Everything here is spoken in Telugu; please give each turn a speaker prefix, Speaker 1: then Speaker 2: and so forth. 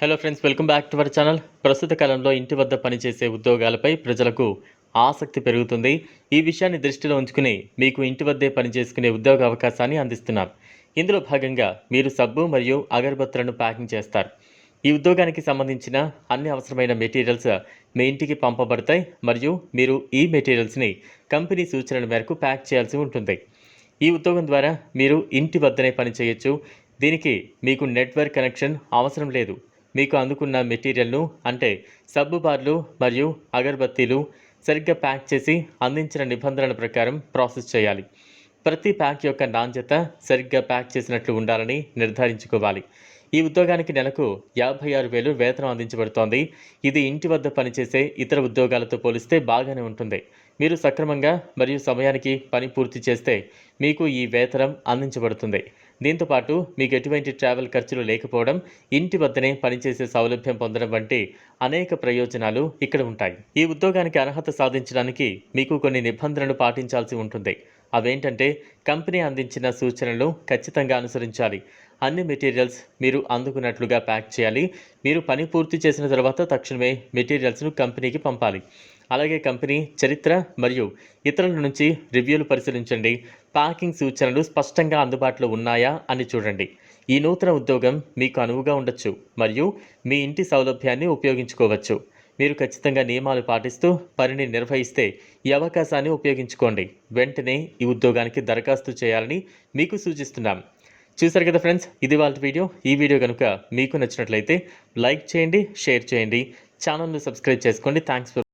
Speaker 1: Hello friends welcome back to our channel ప్రస్తుత కాలంలో ఇంటి వద్ద పనిచేసే ఉద్యోగాలపై ప్రజలకు ఆసక్తి పెరుగుతుంది. ఈ విషయాన్ని దృష్టిలో ఉంచుకుని మీకు ఇంటి వద్దే పనిచేసుకునే ఉద్యోగ అవకాశాన్ని అందిస్తున్నాం ఇందులో భాగంగా మీరు సబ్బు మరియు అగరబత్తులను ప్యాకింగ్ చేస్తారు. ఈ ఉద్యోగానికి సంబంధించిన అన్ని అవసరమైన మెటీరియల్స్ మీ ఇంటికి పంపబడతాయి మరియు మీరు ఈ మెటీరియల్స్ని కంపెనీ సూచనల మేరకు ప్యాక్ చేయాల్సి ఉంటుంది. ఈ ఉద్యోగం ద్వారా మీరు ఇంటి వద్దనే పని చేయొచ్చు. దీనికి మీకు నెట్వర్క్ కనెక్షన్ అవసరం లేదు. మీకు అందుకున్న మెటీరియల్ను అంటే సబ్బు బార్లు మరియు అగరబత్తీలు సరిగ్గా ప్యాక్ చేసి అందించిన నిబంధనల ప్రకారం ప్రాసెస్ చేయాలి. ప్రతి ప్యాక్ యొక్క నాణ్యత సరిగ్గా ప్యాక్ చేసినట్లు ఉండాలని నిర్ధారించుకోవాలి. ఈ ఉద్యోగానికి నెలకు యాభై ఆరు వేలు వేతనం అందించబడుతోంది. ఇది ఇంటి వద్ద పనిచేసే ఇతర ఉద్యోగాలతో పోలిస్తే బాగానే ఉంటుంది. మీరు సక్రమంగా మరియు సమయానికి పని పూర్తి చేస్తే మీకు ఈ వేతనం అందించబడుతుంది. దీంతో పాటు మీకు ఎటువంటి ట్రావెల్ ఖర్చులు లేకపోవడం ఇంటి వద్దనే పనిచేసే సౌలభ్యం పొందడం వంటి అనేక ప్రయోజనాలు ఇక్కడ ఉంటాయి. ఈ ఉద్యోగానికి అర్హత సాధించడానికి మీకు కొన్ని నిబంధనలు పాటించాల్సి ఉంటుంది. అవేంటంటే కంపెనీ అందించిన సూచనలను ఖచ్చితంగా అనుసరించాలి. అన్ని మెటీరియల్స్ మీరు అందుకున్నట్లుగా ప్యాక్ చేయాలి. మీరు పని పూర్తి చేసిన తర్వాత తక్షణమే మెటీరియల్స్ను కంపెనీకి పంపాలి. అలాగే కంపెనీ చరిత్ర మరియు ఇతరుల నుంచి రివ్యూలు పరిశీలించండి. ప్యాకింగ్ సూచనలు స్పష్టంగా అందుబాటులో ఉన్నాయా అని చూడండి. ఈ నూతన ఉద్యోగం మీకు అనువుగా ఉండొచ్చు మరియు మీ ఇంటి సౌలభ్యాన్ని ఉపయోగించుకోవచ్చు. మీరు ఖచ్చితంగా నియమాలు పాటిస్తూ పనిని నిర్వహిస్తే ఈ అవకాశాన్ని ఉపయోగించుకోండి. వెంటనే ఈ ఉద్యోగానికి దరఖాస్తు చేయాలని మీకు సూచిస్తున్నాం. చూసారు కదా ఫ్రెండ్స్ ఇది వాళ్ళ వీడియో. ఈ వీడియో కనుక మీకు నచ్చినట్లయితే లైక్ చేయండి షేర్ చేయండి. ఛానల్ను సబ్స్క్రైబ్ చేసుకోండి. Thanks for